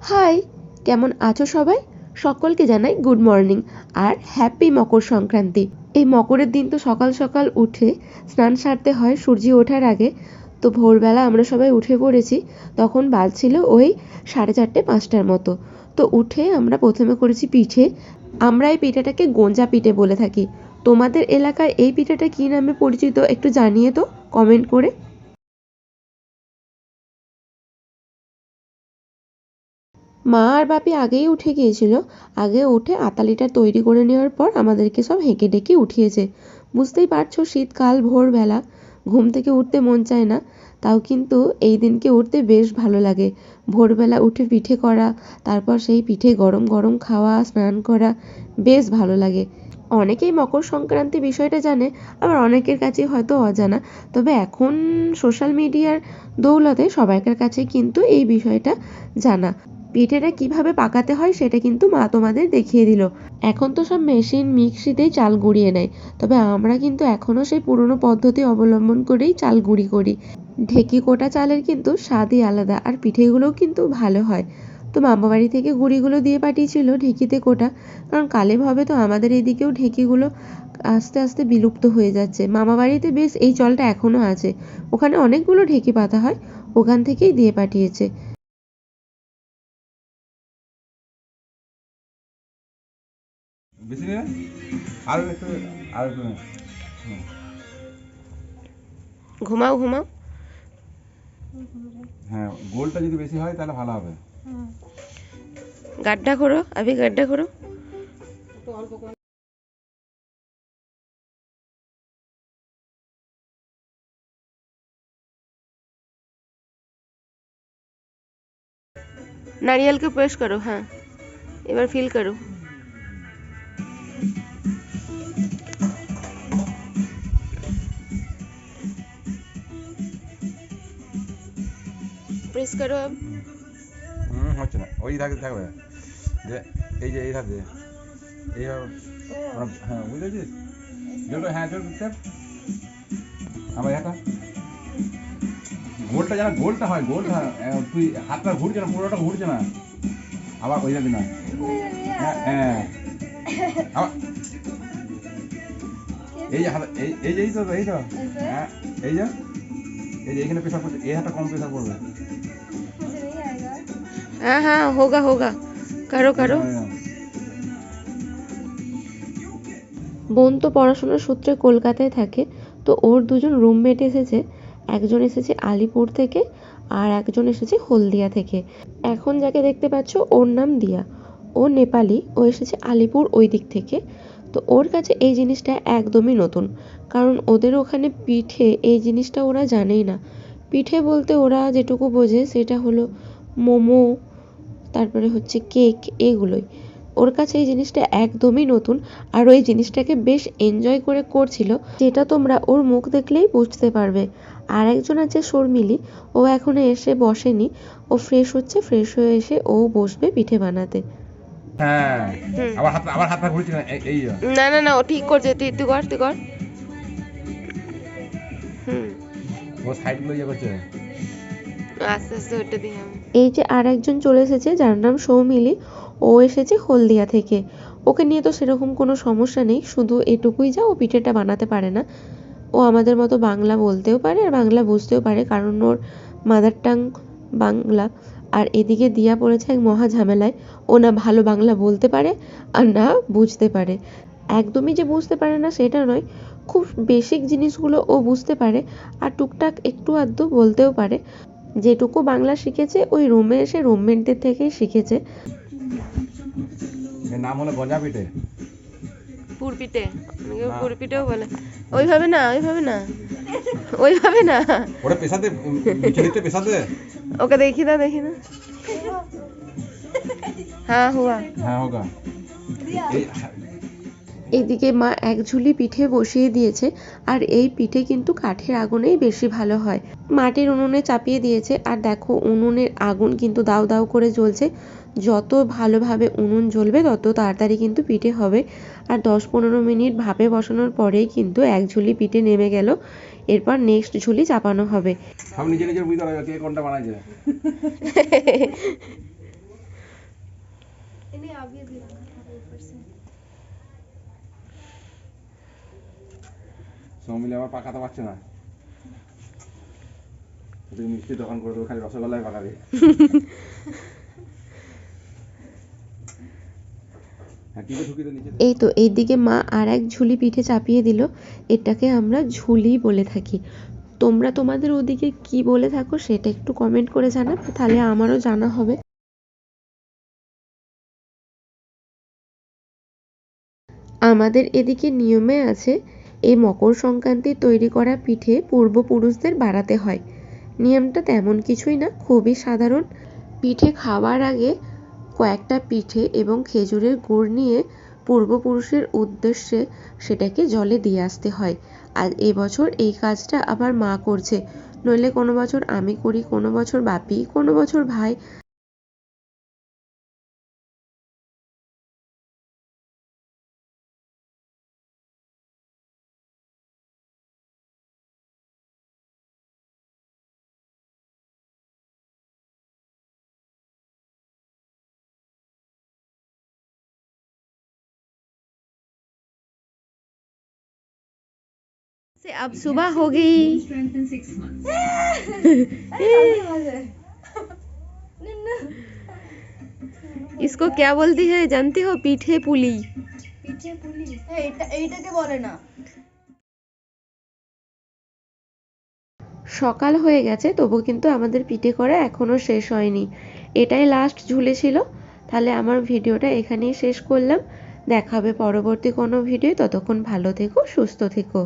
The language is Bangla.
হাই, কেমন আছো সবাই? সকলকে জানাই গুড মর্নিং আর হ্যাপি মকর সংক্রান্তি। এই মকরের দিন তো সকাল সকাল উঠে স্নান সারতে হয়, সূর্য ওঠার আগে। তো ভোরবেলা আমরা সবাই উঠে পড়েছি, তখন বাজছিল ওই সাড়ে চারটে, পাঁচটার মতো। তো উঠে আমরা প্রথমে করেছি পিঠে। আমরা এই পিঠাটাকে গোঞ্জা পিঠে বলে থাকি। তোমাদের এলাকায় এই পিঠাটা কী নামে পরিচিত একটু জানিয়ে তো কমেন্ট করে। মা আর বাপি আগেই উঠে গিয়েছিল। আগে উঠে আতালিটা তৈরি করে নেওয়ার পর আমাদেরকে সব হেঁকে ডেকে উঠিয়েছে। বুঝতেই পারছ শীতকাল, ভোরবেলা। ঘুম থেকে উঠতে মন চায় না, তাও কিন্তু এই দিনকে উঠতে বেশ ভালো লাগে। ভোরবেলা উঠে পিঠে করা, তারপর সেই পিঠে গরম গরম খাওয়া, স্নান করা, বেশ ভালো লাগে। অনেকেই মকর সংক্রান্তি বিষয়টা জানে, আবার অনেকের কাছেই হয়তো অজানা। তবে এখন সোশ্যাল মিডিয়ার দৌলতে সবাইকার কাছে কিন্তু এই বিষয়টা জানা। পিঠেটা কীভাবে পাকাতে হয় সেটা কিন্তু মা তোমাদের দেখিয়ে দিল। এখন তো সব মেশিন মিক্সিতেই চাল গুঁড়িয়ে নেয়, তবে আমরা কিন্তু এখনও সেই পুরনো পদ্ধতি অবলম্বন করেই চাল গুঁড়ি করি। ঢেকি কোটা চালের কিন্তু স্বাদই আলাদা আর পিঠেগুলোও কিন্তু ভালো হয়। তো মামা বাড়ি থেকে গুঁড়িগুলো দিয়ে পাঠিয়েছিল ঢেকিতে কোটা, কারণ কালে ভাবে তো আমাদের এদিকেও ঢেকিগুলো আস্তে আস্তে বিলুপ্ত হয়ে যাচ্ছে। মামা বাড়িতে বেশ এই চলটা এখনও আছে। ওখানে অনেকগুলো ঢেকি পাতা হয়, ওখান থেকেই দিয়ে পাঠিয়েছে। বেশি নেবে আরও একটু আর একটু নে। হুম। ঘুমাও ঘুমাও হ্যাঁ গোলটা যদি বেশি হয় তাহলে ভালো হবে গাড্ডা করো আবি গাড্ডা করো नारियल को प्रेस करो हाँ এবার ফিল করো প্রেস করো। হুম হচ্ছে না। ওই থাকতে থাকবে যে এই যে এই থাকবে এইভাবে হ্যাঁ বুঝতে পেরেছিস জোর হ্যাঁ জোর করে চাপ। এটা গোলটা যেন গোলটা হয় গোলটা। তুই হাতটা ঘুরছে না পুরোটা ঘুরছে না। আবার ওই যাবি না? হ্যাঁ হ্যাঁ। আবার। এই যে হাত এই এই যে এই তো এই তো। হ্যাঁ এই যে। এই যে এখানে প্রেশার পড়ছে এই হাতটা কম প্রেশার পড়বে। हाँ हाँ होगा होगा करो करो হ্যাঁ, বোন তো পড়াশোনার সূত্রে কলকাতায় থাকে তো ওর দুজন রুমমেট এসেছে একজন এসেছে আলিপুর থেকে আর একজন এসেছে হলদিয়া থেকে এখন যাকে দেখতে পাচ্ছ ওর নাম দিয়া ও নেপালি ও এসেছে আলিপুর ওই দিক থেকে তো ওর কাছে এই জিনিসটা একদমই নতুন কারণ ওদের ওখানে পিঠে এই জিনিসটা ওরা জানেই না পিঠে বলতে ওরা যেটুকু বোঝে সেটা হলো মোমো তারপরে হচ্ছে কেক এগুলোই। ওর কাছে এই জিনিসটা একদমই নতুন আর ওই জিনিসটাকে বেশ এনজয় করে করছিল যেটা তোমরা ওর মুখ দেখলেই বুঝতে পারবে। আর একজন আছে শর্মিলি ও এখনও এসে বসেনি ও ফ্রেশ হচ্ছে ফ্রেশ হয়ে এসে ও বসবে পিঠে বানাতে। হ্যাঁ আবার হাত আবার হাতটা ঘুরছে না এই- এই যে। না না না ও ঠিক করছে তুই তুই কর তুই কর। হুম ও সাইডগুলো ইয়ে করছে। এই যে আর একজন চলে এসেছে, যার নাম সৌমিলি। ও এসেছে হলদিয়া থেকে। ওকে নিয়ে তো সেরকম কোনো সমস্যা নেই, শুধু এটুকুই যা, ও পিঠেটা বানাতে পারে না। ও আমাদের মতো বাংলা বলতেও পারে আর বাংলা বুঝতেও পারে, কারণ ওর মাদার টাং বাংলা। আর এদিকে দিয়া পড়েছে এক মহা ঝামেলায়। ও না ভালো বাংলা বলতে পারে আর না বুঝতে পারে। একদমই যে বুঝতে পারে না সেটা নয়, খুব বেসিক জিনিসগুলো ও বুঝতে পারে। আর টুকটাক একটু আধটু বলতেও পারে। যেটুকু বাংলা শিখেছে ওই রুমে এসে রুমমেটদের থেকেই শিখেছে। নাম হলো গজা পিঠে পুরপিটে। পুরপিটেও বলে ওইভাবে না ওইভাবে না। ওইভাবে না। ওটা পেশাতে দিতে পেশাতে? ওকে দেখি না দেখি না। হ্যাঁ হুয়া। হ্যাঁ হোগা। এদিকে মা এক ঝুলি পিঠে বসিয়ে দিয়েছে আর এই পিঠে কিন্তু কাঠের আগুনেই বেশি ভালো হয়। মাটির উনুনে চাপিয়ে দিয়েছে। আর দেখো উনুনের আগুন কিন্তু দাউ দাউ করে জ্বলছে। যত ভালোভাবে উনুন জ্বলবে তত তাড়াতাড়ি কিন্তু পিঠে হবে। আর দশ পনেরো মিনিট ভাপে বসানোর পরেই কিন্তু এক ঝুলি পিঠে নেমে গেল। এরপর নেক্সট ঝুলি চাপানো হবে। সব মিলে পাকাতে পারছে না। তুই মিষ্টি দোকান করে দেবো খালি রসগোল্লাই পাকাবে এই তো এইদিকে মা আর এক ঝুলি পিঠে চাপিয়ে দিল। এটাকে আমরা ঝুলি বলে থাকি। তোমরা তোমাদের ওদিকে কি বলে থাকো সেটা একটু কমেন্ট করে জানাবে তাহলে আমারও জানা হবে। আমাদের এদিকে নিয়মে আছে এই মকর সংক্রান্তি তৈরি করা পিঠে পূর্বপুরুষদের বাড়াতে হয়। নিয়মটা তেমন কিছুই না, খুবই সাধারণ। পিঠে খাওয়ার আগে কয়েকটা পিঠে এবং খেজুরের গুড় নিয়ে পূর্বপুরুষের উদ্দেশ্যে সেটাকে জলে দিয়ে আসতে হয়। আর এবছর এই কাজটা আবার মা করছে। নইলে কোনো বছর আমি করি, কোনো বছর বাপি, কোনো বছর ভাই से अब सुबह हो गई इसको क्या बोलती है जानती हो पीठे पुली पीछे पुली এইটা এইটাকে বলে না সকাল হয়ে গেছে তবু কিন্তু আমাদের পিঠে করা এখনো শেষ হয়নি এটাই লাস্ট ঝুলে ছিল তাহলে আমার ভিডিওটা এখানেই শেষ করলাম দেখা হবে পরবর্তী কোনো ভিডিও ততক্ষণ ভালো থেকো সুস্থ থেকো